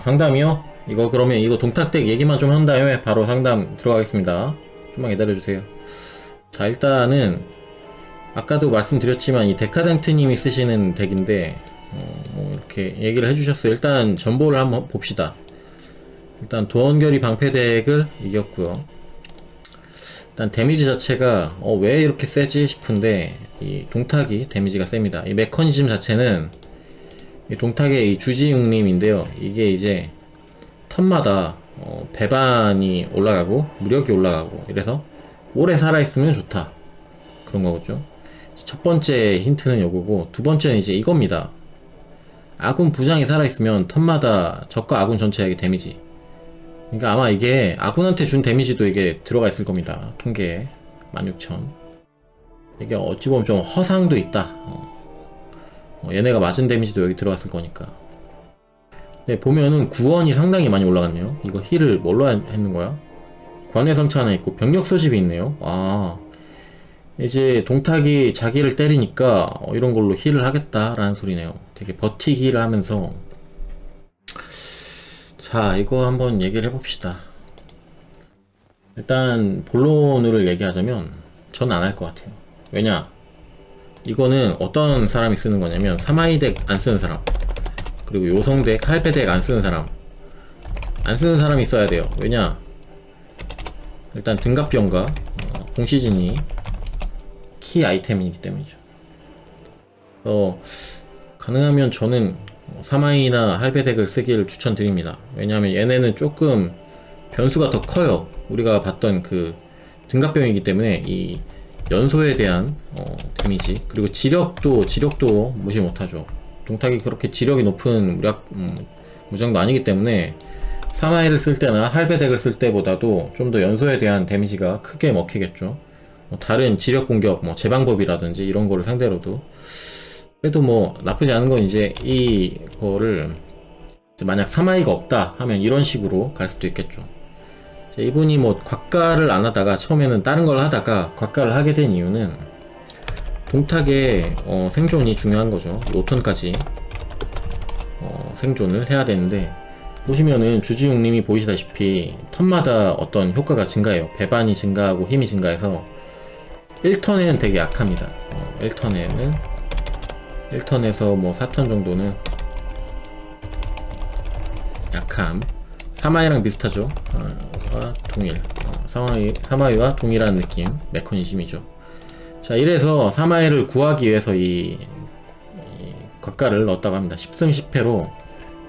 상담이요? 이거 그러면 이거 동탁댁 얘기만 좀 한 다음에 바로 상담 들어가겠습니다. 좀만 기다려주세요. 자 일단은 아까도 말씀드렸지만 이 데카덴트님이 쓰시는 덱인데 어, 뭐 이렇게 얘기를 해주셨어요. 일단 전보를 한번 봅시다. 일단 도원결이 방패 덱을 이겼고요. 일단 데미지 자체가 어, 왜 이렇게 세지 싶은데 이 동탁이 데미지가 셉니다. 이 메커니즘 자체는 이 동탁의 이 주지웅님인데요. 이게 이제 턴마다 어, 배반이 올라가고 무력이 올라가고 이래서 오래 살아있으면 좋다 그런 거겠죠. 첫 번째 힌트는 요거고 두 번째는 이제 이겁니다. 아군 부장이 살아있으면 턴마다 적과 아군 전체에게 데미지. 그러니까 아마 이게 아군한테 준 데미지도 이게 들어가 있을 겁니다. 통계에 16,000. 이게 어찌 보면 좀 허상도 있다. 어. 어, 얘네가 맞은 데미지도 여기 들어갔을 거니까. 네, 보면은 구원이 상당히 많이 올라갔네요. 이거 힐을 뭘로 하- 했는 거야? 관해성차 하나 있고 병력 소집이 있네요. 아, 이제 동탁이 자기를 때리니까 어, 이런 걸로 힐을 하겠다라는 소리네요. 되게 버티기를 하면서 자, 이거 한번 얘기를 해봅시다. 일단 본론을 얘기하자면 전 안 할 것 같아요. 왜냐? 이거는 어떤 사람이 쓰는 거냐면 사마이 덱 안 쓰는 사람 그리고 요성 덱, 할배 덱안 쓰는 사람 안 쓰는 사람이 써야 돼요. 왜냐? 일단 등갑병과 어, 공시진이 키 아이템이기 때문이죠. 어, 가능하면 저는 사마이나 할배 덱을 쓰기를 추천드립니다. 왜냐하면 얘네는 조금 변수가 더 커요. 우리가 봤던 그 등갑병이기 때문에 이 연소에 대한 어, 데미지 그리고 지력도 지력도 무시 못하죠. 동탁이 그렇게 지력이 높은 무력 음, 무장도 아니기 때문에 사마이를 쓸 때나 할배덱을 쓸 때보다도 좀 더 연소에 대한 데미지가 크게 먹히겠죠. 뭐 다른 지력 공격, 뭐 제방법이라든지 이런 거를 상대로도 그래도 뭐 나쁘지 않은 건 이제 이거를 만약 사마이가 없다 하면 이런 식으로 갈 수도 있겠죠. 자, 이분이 뭐 곽가를 안 하다가 처음에는 다른 걸 하다가 곽가를 하게 된 이유는 동탁의 어, 생존이 중요한 거죠. 5턴까지 어, 생존을 해야 되는데 보시면은 주지웅님이 보이시다시피 턴마다 어떤 효과가 증가해요. 배반이 증가하고 힘이 증가해서 1턴에는 되게 약합니다. 어, 1턴에는 1턴에서 뭐 4턴 정도는 약함. 사마이랑 비슷하죠. 어, 와 동일. 어, 사마이, 사마이와 동일한 느낌, 메커니즘이죠. 자, 이래서 사마이를 구하기 위해서 이, 이 곽가를 넣었다고 합니다. 10승 10패로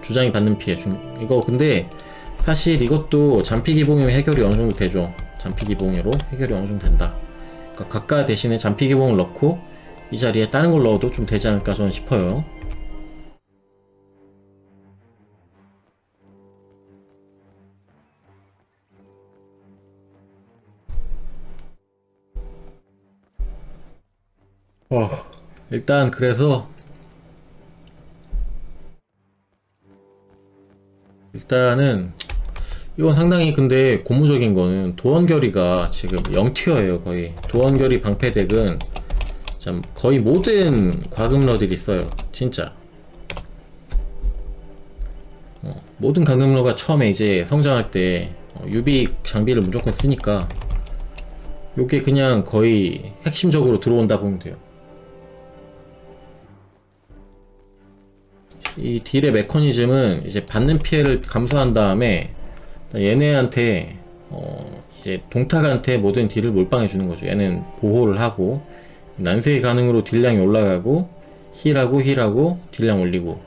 주장이 받는 피해 중 이거 근데 사실 이것도 잔피기봉이면 해결이 어느 정도 되죠. 잔피기봉으로 해결이 어느 정도 된다. 그러니까 곽가 대신에 잔피기봉을 넣고 이 자리에 다른 걸 넣어도 좀 되지 않을까 저는 싶어요. 일단 그래서 일단은 이건 상당히 근데 고무적인 거는 도원결이가 지금 0티어예요 거의. 도원결이 방패덱은 참 거의 모든 과금러들이 써요 진짜. 어, 모든 과금러가 처음에 이제 성장할 때 어, 유비 장비를 무조건 쓰니까 요게 그냥 거의 핵심적으로 들어온다 보면 돼요 이 딜의 메커니즘은 이제 받는 피해를 감소한 다음에 얘네한테 어 이제 동탁한테 모든 딜을 몰빵해 주는 거죠. 얘는 보호를 하고 난세의 가능으로 딜량이 올라가고 힐하고 힐하고 딜량 올리고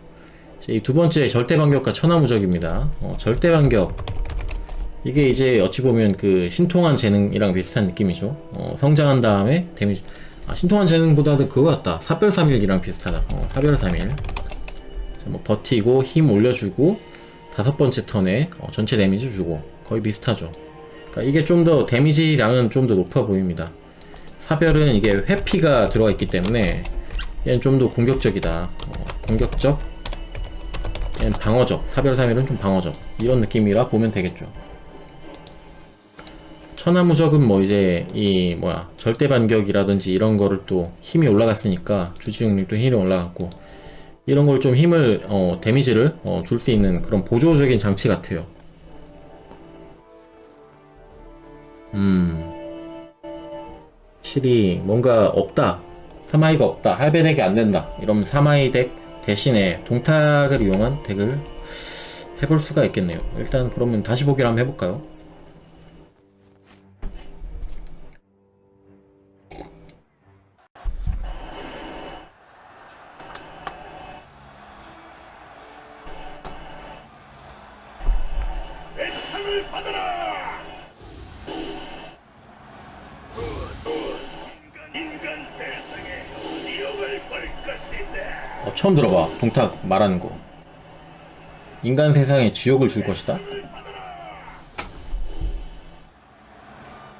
이 두 번째 절대 반격과 천하무적입니다. 어, 절대 반격 이게 이제 어찌 보면 그 신통한 재능이랑 비슷한 느낌이죠. 어, 성장한 다음에 데미지 아 신통한 재능보다는 그거 같다. 사별삼일이랑 비슷하다. 어, 사별삼일 자, 뭐 버티고 힘 올려주고 다섯 번째 턴에 어, 전체 데미지 주고 거의 비슷하죠. 그러니까 이게 좀 더 데미지 량은 좀 더 높아 보입니다. 사별은 이게 회피가 들어가 있기 때문에 얘는 좀 더 공격적이다. 어, 공격적, 얘는 방어적. 사별 3일은 좀 방어적. 이런 느낌이라 보면 되겠죠. 천하무적은 뭐 이제 이 뭐야 절대 반격이라든지 이런 거를 또 힘이 올라갔으니까 주지웅님도 힘이 올라갔고 이런 걸 좀 힘을 어, 데미지를 줄수 있는 그런 보조적인 장치 같아요. 음, 확실히 뭔가 없다. 사마이가 없다. 할배 덱이 안 된다. 이러면 사마이 덱 대신에 동탁을 이용한 덱을 해볼 수가 있겠네요. 일단 그러면 다시 보기를 한번 해볼까요? 상을 받아라! 인간, 인간 세상에 지옥을 볼 것이다. 어, 처음 들어봐. 동탁 말하는 거. 인간 세상에 지옥을 줄 것이다?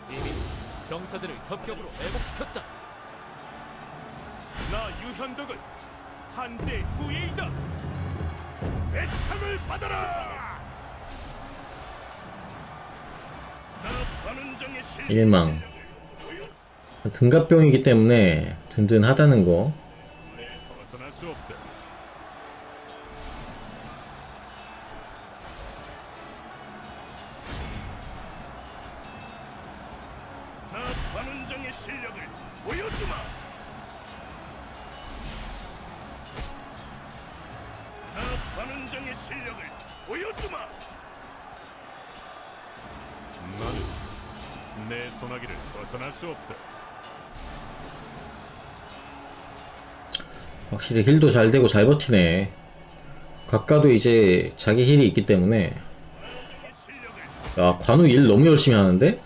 이미 병사들을 격격으로 회복시켰다. 나 유현덕은 한제 후예이다. 내 상을 받아라! 일망. 등갑병이기 때문에 든든하다는 거. 소나기를 벗어날 수 없다. 확실히 힐도 잘 되고 잘 버티네. 각가도 이제 자기 힐이 있기 때문에. 야, 관우 일 너무 열심히 하는데?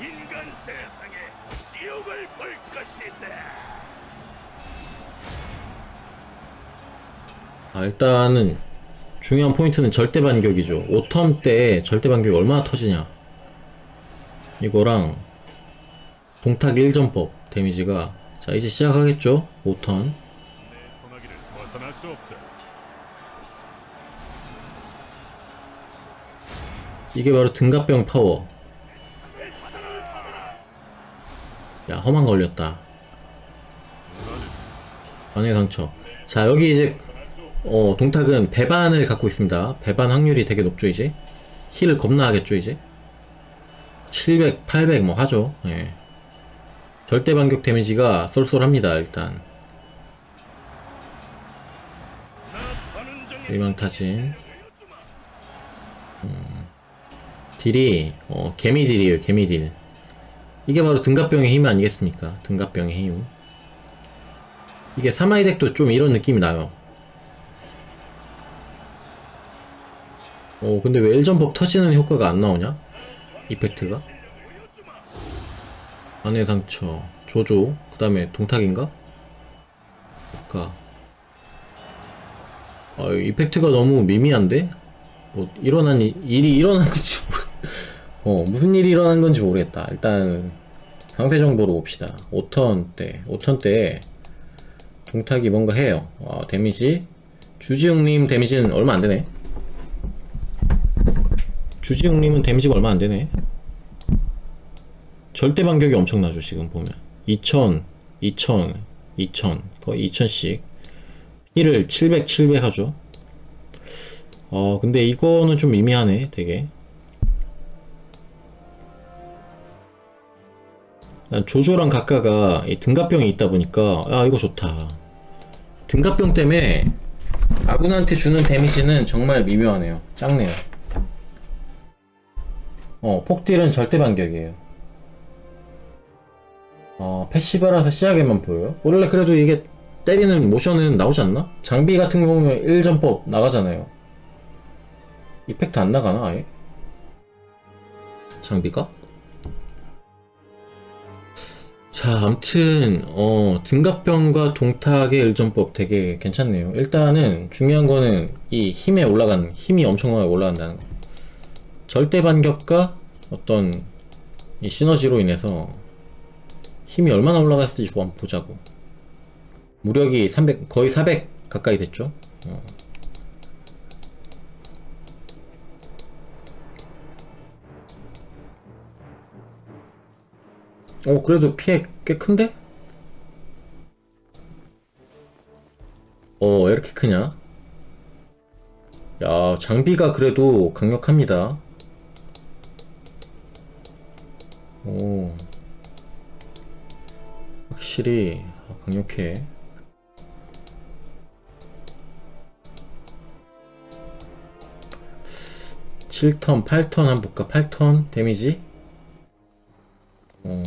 인간 세상에 지옥을 볼 것이다. 아, 일단은 중요한 포인트는 절대 반격이죠. 5턴 때 절대 반격이 얼마나 터지냐. 이거랑 동탁 1전법 데미지가 자 이제 시작하겠죠. 5턴. 내 소나기를 벗어날 수 없다. 이게 바로 등갑병 파워. 야 허망 걸렸다. 관의 상처. 자 여기 이제 어 동탁은 배반을 갖고 있습니다. 배반 확률이 되게 높죠 이제. 힐을 겁나 하겠죠 이제. 700, 800 뭐 하죠. 예. 절대 반격 데미지가 쏠쏠합니다 일단. 일망타진. 음, 딜이 어, 개미 딜이에요 개미 딜. 이게 바로 등갑병의 힘 아니겠습니까? 등갑병의 힘. 이게 사마이 덱도 좀 이런 느낌이 나요. 어 근데 왜 1전법 터지는 효과가 안 나오냐? 이펙트가? 안의 상처, 조조, 그 다음에 동탁인가? 효과. 아, 이펙트가 너무 미미한데? 뭐, 일어난, 일- 일이 일어났는지 모르, 어, 무슨 일이 일어난 건지 모르겠다. 일단, 상세 정보로 봅시다. 5턴 때, 5턴 때, 동탁이 뭔가 해요. 어, 데미지. 주지웅님 데미지는 얼마 안 되네. 주지웅님은 데미지가 얼마 안 되네. 절대 반격이 엄청나죠, 지금 보면. 2000, 2000, 2000, 거의 2000씩. 1을 700, 700 하죠. 어, 근데 이거는 좀 미미하네, 되게. 난 조조랑 각가가 이 등갑병이 있다 보니까, 아, 이거 좋다. 등갑병 때문에 아군한테 주는 데미지는 정말 미묘하네요. 작네요. 어, 폭딜은 절대 반격이에요. 어, 패시브라서 시야에만 보여요? 원래 그래도 이게 때리는 모션은 나오지 않나? 장비 같은 경우는 1전법 나가잖아요. 이펙트 안 나가나, 아예? 장비가? 자, 암튼, 어, 등갑병과 동탁의 1전법 되게 괜찮네요. 일단은, 중요한 거는 이 힘에 올라간, 힘이 엄청나게 올라간다는 거. 절대 반격과 어떤 이 시너지로 인해서 힘이 얼마나 올라갔을지 한번 보자고. 무력이 300, 거의 400 가까이 됐죠. 어. 어, 그래도 피해 꽤 큰데? 어, 왜 이렇게 크냐? 야, 장비가 그래도 강력합니다. 오. 확실히 아, 강력해. 칠턴 8턴 한번 볼까? 8턴 데미지? 어.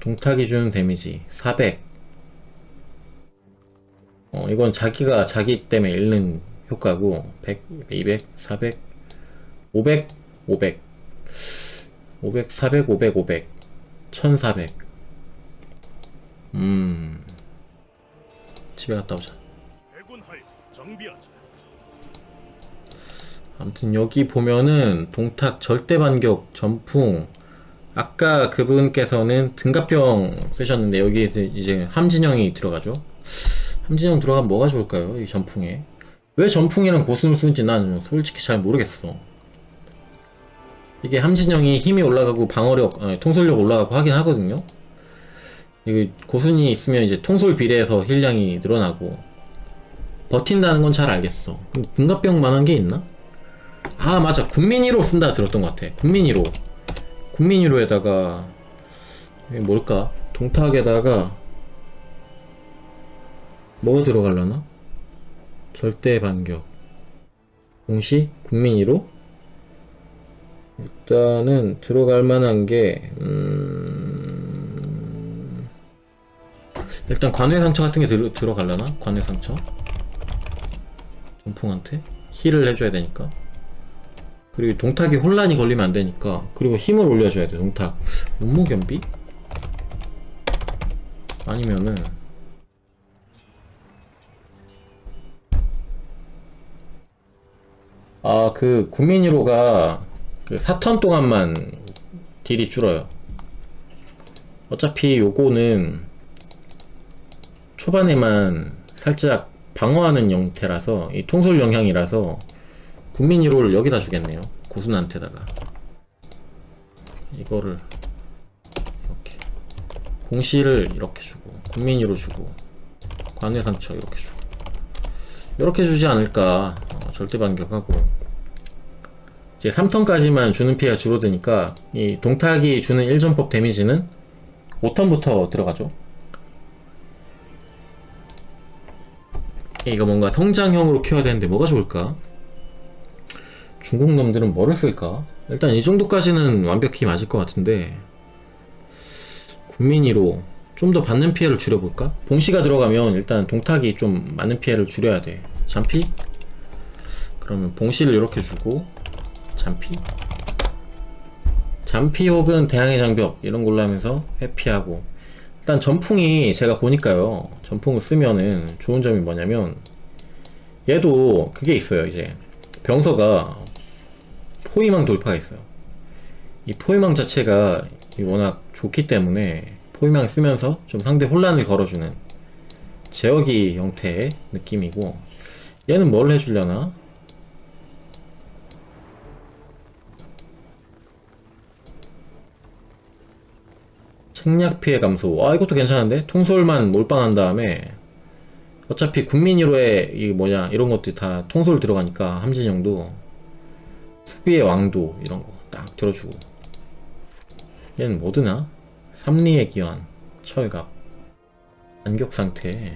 동탁이 주는 데미지 400. 어, 이건 자기가 자기 때문에 잃는 효과고 100, 200, 400, 500, 500, 500, 400, 500, 500, 1400. 음. 집에 갔다 오자. 아무튼 여기 보면은 동탁 절대 반격 전풍 아까 그분께서는 등갑병 쓰셨는데 여기 이제 함진영이 들어가죠 함진영 들어가면 뭐가 좋을까요 이 전풍에 왜 전풍이랑 고수를 쓰는지 난 솔직히 잘 모르겠어 이게 함진영이 힘이 올라가고 방어력 아니, 통솔력 올라가고 하긴 하거든요. 이게 고순이 있으면 이제 통솔 비례해서 힐량이 늘어나고 버틴다는 건 잘 알겠어. 근데 등갑병만한 게 있나? 아 맞아. 국민1호 쓴다 들었던 것 같아. 국민1호 국민1호에다가 이게 뭘까? 동탁에다가 뭐가 들어갈라나? 절대 반격. 공시 국민1호 일단은 들어갈 만한 게 음... 일단 관외 상처 같은 게 들, 들어갈라나? 관외 상처? 전풍한테? 힐을 해줘야 되니까. 그리고 동탁이 혼란이 걸리면 안 되니까. 그리고 힘을 올려줘야 돼 동탁. 몸무 겸비? 아니면은 아 그 구민이로가 그 4턴 동안만 딜이 줄어요. 어차피 요거는 초반에만 살짝 방어하는 형태라서 이 통솔 영향이라서 국민1호를 여기다 주겠네요. 고순한테다가. 이거를 이렇게 공시를 이렇게 주고 국민1호 주고 관외 상처 이렇게 주고. 이렇게 주지 않을까 어, 절대 반격하고 이제 3턴까지만 주는 피해가 줄어드니까 이 동탁이 주는 1전법 데미지는 5턴부터 들어가죠 이거 뭔가 성장형으로 키워야 되는데 뭐가 좋을까? 중국 놈들은 뭐를 쓸까? 일단 이 정도까지는 완벽히 맞을 것 같은데 국민이로 좀 더 받는 피해를 줄여볼까? 봉시가 들어가면 일단 동탁이 좀 많은 피해를 줄여야 돼 잠피? 그러면 봉시를 이렇게 주고 잠피? 잠피 혹은 대항해 장벽 이런 걸로 하면서 회피하고 일단 전풍이 제가 보니까요 전풍을 쓰면은 좋은 점이 뭐냐면 얘도 그게 있어요 이제 병서가 포위망 돌파가 있어요. 이 포위망 자체가 이 워낙 좋기 때문에 포위망 쓰면서 좀 상대 혼란을 걸어주는 제어기 형태의 느낌이고 얘는 뭘 해주려나? 책략 피해 감소. 아 이것도 괜찮은데? 통솔만 몰빵한 다음에 어차피 국민 1호에 이 뭐냐 이런 것들이 다 통솔 들어가니까 함진영도 수비의 왕도 이런 거 딱 들어주고 얘는 뭐 드나? 삼리의 기환 철갑 반격 상태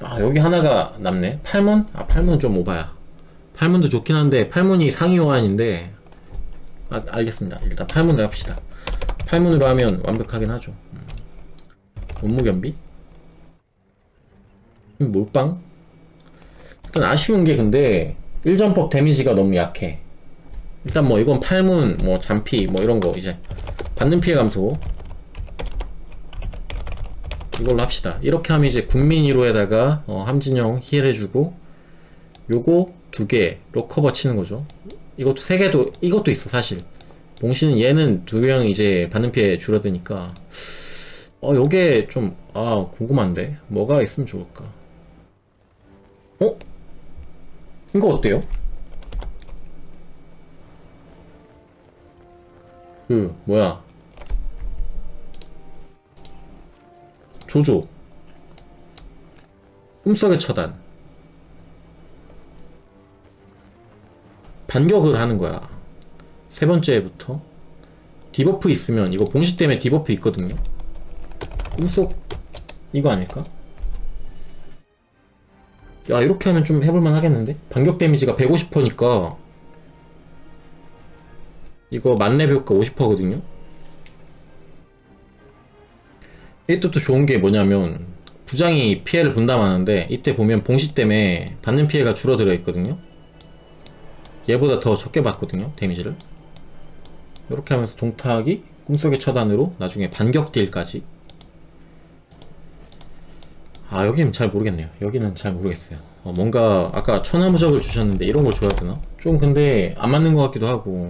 아 여기 하나가 남네 팔문? 아 팔문 좀 오바야 팔문도 좋긴 한데 팔문이 상위 호환인데 아 알겠습니다 일단 팔문으로 합시다 팔문으로 하면 완벽하긴 하죠 음. 몸무겸비 음, 몰빵 일단 아쉬운 게 근데 1전법 데미지가 너무 약해. 일단 뭐 이건 팔문, 뭐 잠피, 뭐 이런 거 이제 받는 피해 감소 이걸로 합시다. 이렇게 하면 이제 국민 1호에다가 어, 함진영 힐 해주고 요거 두 개로 커버 치는 거죠. 이것도 세 개도 이것도 있어 사실. 봉신은 얘는 두명 이제 받는 피해 줄어드니까 어 요게 좀 아 궁금한데 뭐가 있으면 좋을까? 어? 이거 어때요? 그 뭐야 조조 꿈속의 처단 반격을 하는 거야 세 번째부터 디버프 있으면 이거 봉시 때문에 디버프 있거든요 꿈속 이거 아닐까? 야 이렇게 하면 좀 해볼만 하겠는데? 반격 데미지가 150%니까 이거 만렙 효과 50%거든요 이때 또 좋은 게 뭐냐면 부장이 피해를 분담하는데 이때 보면 봉시 때문에 받는 피해가 줄어들어 있거든요 얘보다 더 적게 받거든요 데미지를 이렇게 하면서 동탁이 꿈속의 처단으로 나중에 반격 딜까지. 아 여기는 잘 모르겠네요. 여기는 잘 모르겠어요. 어, 뭔가 아까 천하무적을 주셨는데 이런 걸 줘야 되나? 좀 근데 안 맞는 것 같기도 하고